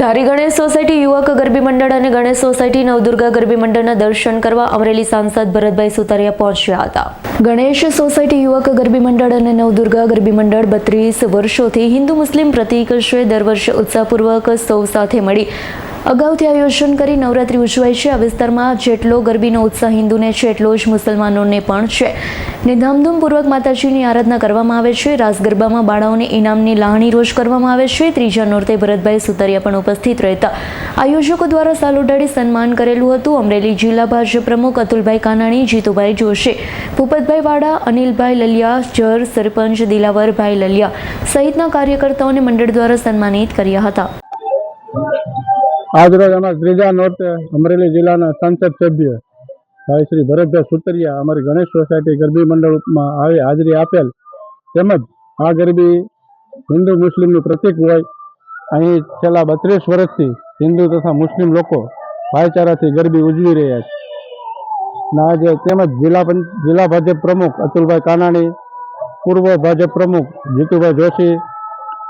ધારી Ganesh society યુવક ગરબી મંડળ અને ગણેશ સોસાયટી નવદુર્ગા ગરબી મંડળના દર્શન કરવા અમરેલી સાંસદ ભરતભાઈ સુતારિયા પહોંચ્યા હતા. ગણેશ સોસાયટી યુવક ગરબી મંડળ અને નવદુર્ગા ગરબી મંડળ બત્રીસ વર્ષોથી હિન્દુ મુસ્લિમ પ્રતીક દર વર્ષે ઉત્સાહપૂર્વક સૌ સાથે મળી અગાઉથી આયોજન કરી નવરાત્રિ ઉજવાય છે. આ વિસ્તારમાં જેટલો ગરબીનો ઉત્સાહ હિન્દુને છે, એટલો જ મુસલમાનોને પણ છે. ને ધામધૂમપૂર્વક માતાજીની આરાધના કરવામાં આવે છે. રાસ ગરબામાં બાળાઓને ઇનામની લાહણી રોજ કરવામાં આવે છે. ત્રીજા નોરતે ભરતભાઈ સુતરિયા પણ ઉપસ્થિત રહેતા. આયોજકો દ્વારા સાલ ઉડાડી સન્માન કરેલું હતું. અમરેલી જિલ્લા ભાજપ પ્રમુખ અતુલભાઈ કાનાણી, જીતુભાઈ જોશી, ભૂપતભાઈ વાડા, અનિલભાઈ લલિયા, જર સરપંચ દિલાવરભાઈ લલિયા સહિતના કાર્યકર્તાઓને મંડળ દ્વારા સન્માનિત કર્યા હતા. આજરોજ અમારા ત્રીજા નોર્તે અમરેલી જિલ્લાના સંસદ સભ્ય ભાઈ શ્રી ભરતભાઈ સુતરિયા, અમારી ગણેશ સોસાયટી ગરબી મંડળમાં આવી હાજરી આપેલ તેમજ આ ગરબી હિન્દુ મુસ્લિમનું પ્રતીક હોય, અહીં છેલ્લા બત્રીસ વર્ષથી હિન્દુ તથા મુસ્લિમ લોકો ભાઈચારાથી ગરબી ઉજવી રહ્યા છે. આજે તેમજ જિલ્લા જિલ્લા ભાજપ પ્રમુખ અતુલભાઈ કાનાણી, પૂર્વ ભાજપ પ્રમુખ જીતુભાઈ જોશી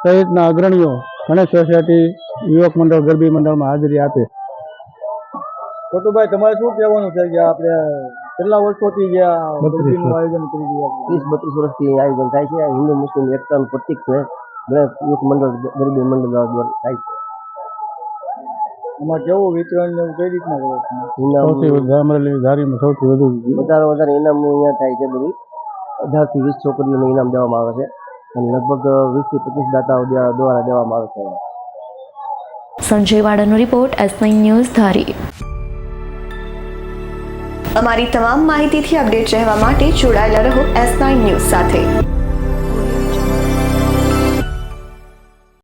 સહિતના અગ્રણીઓ ગણેશ સોસાયટી યુવક મંડળ ગરબી મંડળમાં હાજરી આપે. છોટુભાઈ તમારે શું કહેવાનું છે કે આપણે કેટલા વર્ષોથી જે ગરબીનું આયોજન કરી રહ્યા છીએ? ત્રીસ બત્રીસ વર્ષથી આયોજન થાય છે. હિન્દુ મુસ્લિમ એકતાનું પ્રતિક છે. ગણેશ યુવક મંડળ ગરબી મંડળ દ્વારા થાય છે. એમાં કેવું વિતરણ ને એવું કઈ રીતના કરો સૌથી વધુ અમરેલી ધારીમાં સૌથી વધુ વધારે વધારે ઇનામ અહીંયા થાય છે બધું. અઢારથી વીસ છોકરીઓને ઇનામ દેવામાં આવે છે. અને લગભગ વીસથી પચીસ દાતાઓ દ્વારા દેવામાં આવે છે. Sanjay વાડાનો report S nine news Dhari. અમારી તમામ માહિતીથી અપડેટ રહેવા માટે જોડાયેલા રહો એસ નાઇન ન્યૂઝ સાથે.